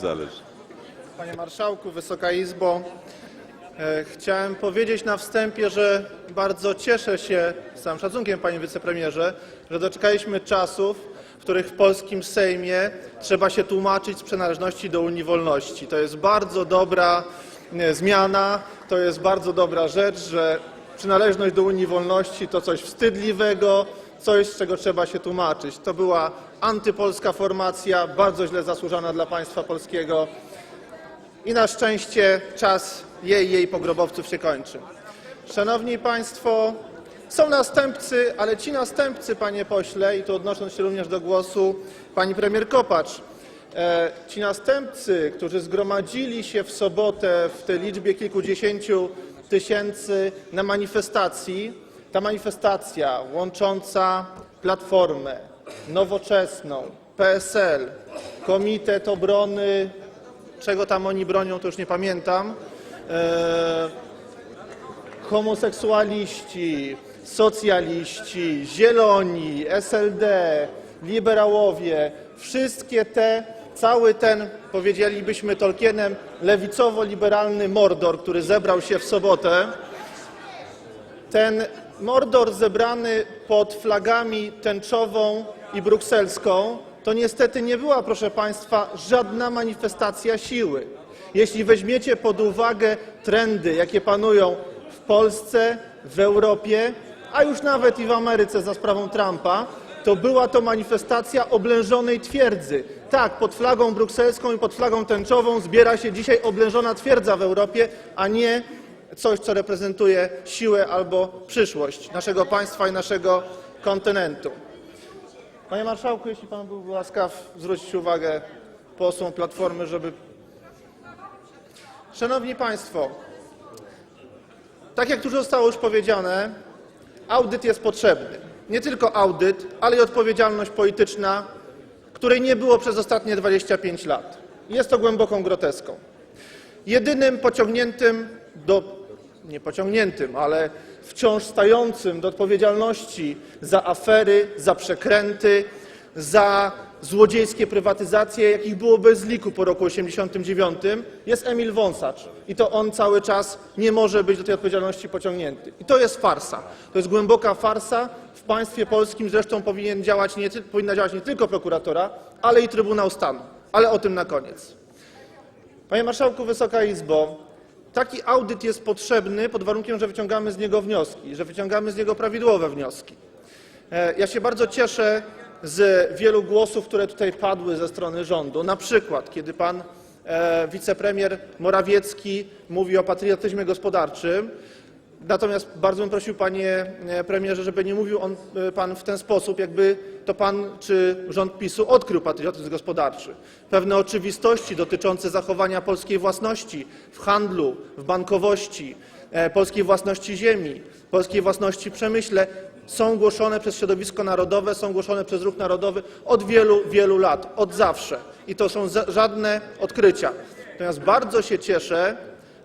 Zależy. Panie Marszałku, Wysoka Izbo, e, chciałem powiedzieć na wstępie, że bardzo cieszę się, z całym szacunkiem Panie Wicepremierze, że doczekaliśmy czasów, w których w polskim Sejmie trzeba się tłumaczyć z przynależności do Unii Wolności. To jest bardzo dobra e, zmiana, to jest bardzo dobra rzecz, że przynależność do Unii Wolności to coś wstydliwego, coś, z czego trzeba się tłumaczyć. To była antypolska formacja, bardzo źle zasłużona dla państwa polskiego i na szczęście czas jej jej pogrobowców się kończy. Szanowni Państwo, są następcy, ale ci następcy, panie pośle, i tu odnosząc się również do głosu pani premier Kopacz, e, ci następcy, którzy zgromadzili się w sobotę w tej liczbie kilkudziesięciu tysięcy na manifestacji, ta manifestacja łącząca Platformę, Nowoczesną, PSL, Komitet Obrony czego tam oni bronią, to już nie pamiętam. E, homoseksualiści, socjaliści, zieloni, SLD, liberałowie, wszystkie te, cały ten, powiedzielibyśmy Tolkienem, lewicowo-liberalny mordor, który zebrał się w sobotę, ten mordor zebrany pod flagami tęczową i brukselską to niestety nie była, proszę Państwa, żadna manifestacja siły. Jeśli weźmiecie pod uwagę trendy, jakie panują w Polsce, w Europie, a już nawet i w Ameryce za sprawą Trumpa, to była to manifestacja oblężonej twierdzy. Tak, pod flagą brukselską i pod flagą tęczową zbiera się dzisiaj oblężona twierdza w Europie, a nie coś, co reprezentuje siłę albo przyszłość naszego państwa i naszego kontynentu. Panie Marszałku, jeśli Pan byłby łaskaw zwrócić uwagę posłom Platformy, żeby... Szanowni Państwo, tak jak tu zostało już powiedziane, audyt jest potrzebny. Nie tylko audyt, ale i odpowiedzialność polityczna, której nie było przez ostatnie 25 lat. Jest to głęboką groteską. Jedynym pociągniętym do, nie pociągniętym, ale wciąż stającym do odpowiedzialności za afery, za przekręty, za złodziejskie prywatyzacje, jakich było bez liku po roku 1989, jest Emil Wąsacz. I to on cały czas nie może być do tej odpowiedzialności pociągnięty. I to jest farsa. To jest głęboka farsa. W państwie polskim zresztą powinien działać nie, powinna działać nie tylko prokuratora, ale i Trybunał Stanu. Ale o tym na koniec. Panie Marszałku, Wysoka Izbo, taki audyt jest potrzebny pod warunkiem, że wyciągamy z niego wnioski, że wyciągamy z niego prawidłowe wnioski. E, Ja się bardzo cieszę z wielu głosów, które tutaj padły ze strony rządu. Na przykład, kiedy pan e, wicepremier Morawiecki mówi o patriotyzmie gospodarczym, Natomiast bardzo bym prosił, panie e, premierze, żeby nie mówił e, pan w ten sposób, jakby to pan czy rząd PiSu odkrył patriotyzm gospodarczy. Pewne oczywistości dotyczące zachowania polskiej własności w handlu, w bankowości, polskiej własności ziemi, polskiej własności przemyśle są głoszone przez środowisko narodowe, są głoszone przez ruch narodowy od wielu, wielu lat, od zawsze. I to są żadne odkrycia. Natomiast bardzo się cieszę,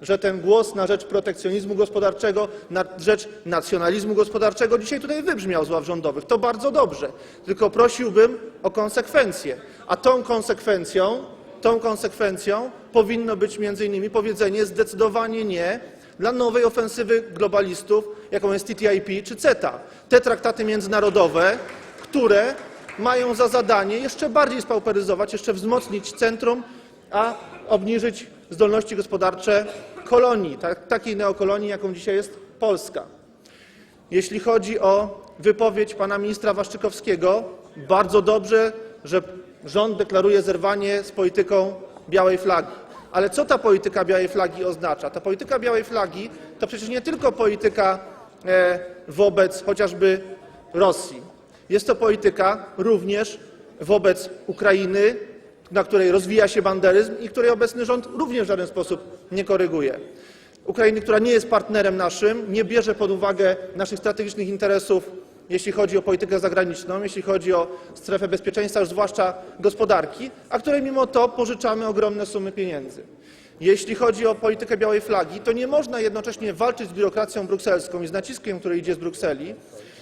że ten głos na rzecz protekcjonizmu gospodarczego, na rzecz nacjonalizmu gospodarczego dzisiaj tutaj wybrzmiał z ław rządowych. To bardzo dobrze. Tylko prosiłbym o konsekwencje. A tą konsekwencją, tą konsekwencją powinno być między innymi powiedzenie zdecydowanie nie dla nowej ofensywy globalistów, jaką jest TTIP czy CETA. Te traktaty międzynarodowe, które mają za zadanie jeszcze bardziej spauperyzować, jeszcze wzmocnić centrum, a obniżyć zdolności gospodarcze kolonii, tak, takiej neokolonii, jaką dzisiaj jest Polska. Jeśli chodzi o wypowiedź pana ministra Waszczykowskiego, bardzo dobrze, że rząd deklaruje zerwanie z polityką białej flagi. Ale co ta polityka białej flagi oznacza? Ta polityka białej flagi to przecież nie tylko polityka e, wobec chociażby Rosji. Jest to polityka również wobec Ukrainy, na której rozwija się banderyzm i której obecny rząd również w żaden sposób nie koryguje. Ukrainy, która nie jest partnerem naszym, nie bierze pod uwagę naszych strategicznych interesów, jeśli chodzi o politykę zagraniczną, jeśli chodzi o strefę bezpieczeństwa, zwłaszcza gospodarki, a której mimo to pożyczamy ogromne sumy pieniędzy. Jeśli chodzi o politykę białej flagi, to nie można jednocześnie walczyć z biurokracją brukselską i z naciskiem, który idzie z Brukseli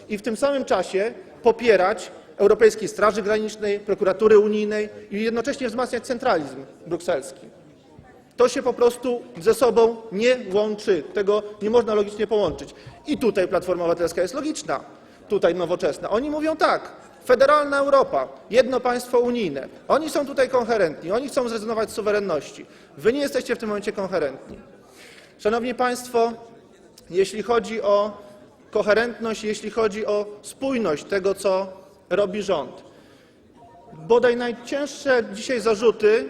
i w tym samym czasie popierać Europejskiej Straży Granicznej, prokuratury unijnej i jednocześnie wzmacniać centralizm brukselski. To się po prostu ze sobą nie łączy. Tego nie można logicznie połączyć. I tutaj Platforma Obywatelska jest logiczna, tutaj nowoczesna. Oni mówią tak, federalna Europa, jedno państwo unijne. Oni są tutaj koherentni, oni chcą zrezygnować z suwerenności. Wy nie jesteście w tym momencie koherentni. Szanowni Państwo, jeśli chodzi o koherentność, jeśli chodzi o spójność tego, co robi rząd, bodaj najcięższe dzisiaj zarzuty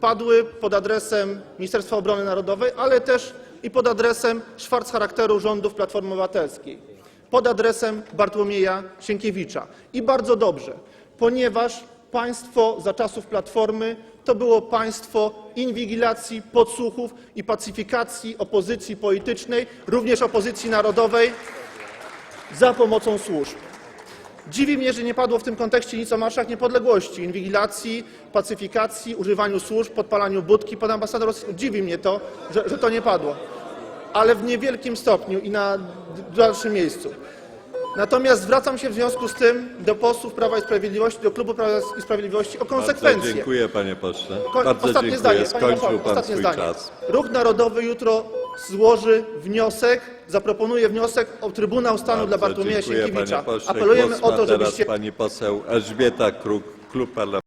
padły pod adresem Ministerstwa Obrony Narodowej, ale też i pod adresem szwarc charakteru rządów Platformy Obywatelskiej, pod adresem Bartłomieja Sienkiewicza. I bardzo dobrze, ponieważ państwo za czasów Platformy to było państwo inwigilacji, podsłuchów i pacyfikacji opozycji politycznej, również opozycji narodowej, za pomocą służb. Dziwi mnie, że nie padło w tym kontekście nic o marszach niepodległości, inwigilacji, pacyfikacji, używaniu służb, podpalaniu budki pod ambasadą. Dziwi mnie to, że to nie padło, ale w niewielkim stopniu i na dalszym miejscu. Natomiast zwracam się w związku z tym do posłów Prawa i Sprawiedliwości, do klubu Prawa i Sprawiedliwości o Bardzo konsekwencje. dziękuję panie pośle. Ko- Bardzo ostatnie dziękuję. zdanie, panie Skończył marszałku, pan ostatnie swój zdanie. czas. Ruch Narodowy jutro złoży wniosek, zaproponuje wniosek o Trybunał Stanu dla Bardzo Bartłomieja dziękuję, Sienkiewicza. Pośle. Apelujemy Głos o ma to, teraz żebyście pani poseł Elżbieta Kruk, klub parlamentarny.